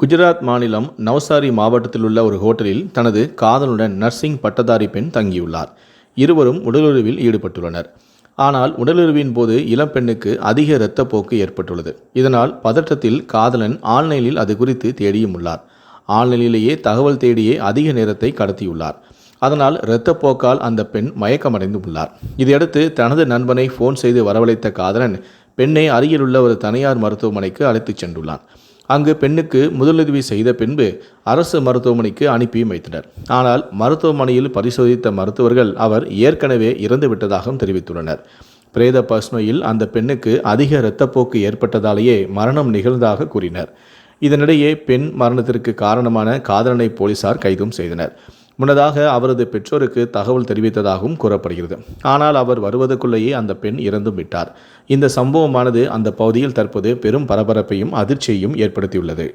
குஜராத் மாநிலம் நவசாரி மாவட்டத்தில் உள்ள ஒரு ஹோட்டலில் தனது காதலுடன் நர்சிங் பட்டதாரி பெண் தங்கியுள்ளார். இருவரும் உடலுறவில் ஈடுபட்டுள்ளனர். ஆனால் உடலுறவின் போது இளம்பெண்ணுக்கு அதிக இரத்தப்போக்கு ஏற்பட்டுள்ளது. இதனால் பதற்றத்தில் காதலன் ஆன்லைனில் அது குறித்து தேடியும் உள்ளார். ஆன்லைனிலேயே தகவல் தேடியே அதிக நேரத்தை கடத்தியுள்ளார். அதனால் இரத்தப்போக்கால் அந்த பெண் மயக்கமடைந்து உள்ளார். இதையடுத்து தனது நண்பனை ஃபோன் செய்து வரவழைத்த காதலன் பெண்ணை அருகிலுள்ள ஒரு தனியார் மருத்துவமனைக்கு அழைத்துச் சென்றுள்ளான். அங்கு பெண்ணுக்கு முதலுதவி செய்த பின்பு அரசு மருத்துவமனைக்கு அனுப்பியும் வைத்தனர். ஆனால் மருத்துவமனையில் பரிசோதித்த மருத்துவர்கள் அவர் ஏற்கனவே இறந்துவிட்டதாகவும் தெரிவித்துள்ளனர். பிரேத பஸ்மையில் அந்த பெண்ணுக்கு அதிக இரத்தப்போக்கு ஏற்பட்டதாலேயே மரணம் நிகழ்ந்ததாக கூறினர். இதனிடையே பெண் மரணத்திற்கு காரணமான காதலனை போலீசார் கைதும் செய்தனர். முன்னதாக அவரது பெற்றோருக்கு தகவல் தெரிவித்ததாகவும் கூறப்படுகிறது. ஆனால் அவர் வருவதற்குள்ளேயே அந்த பெண் இறந்தும் விட்டார். இந்த சம்பவமானது அந்த பகுதியில் தற்போது பெரும் பரபரப்பையும் அதிர்ச்சியையும் ஏற்படுத்தியுள்ளது.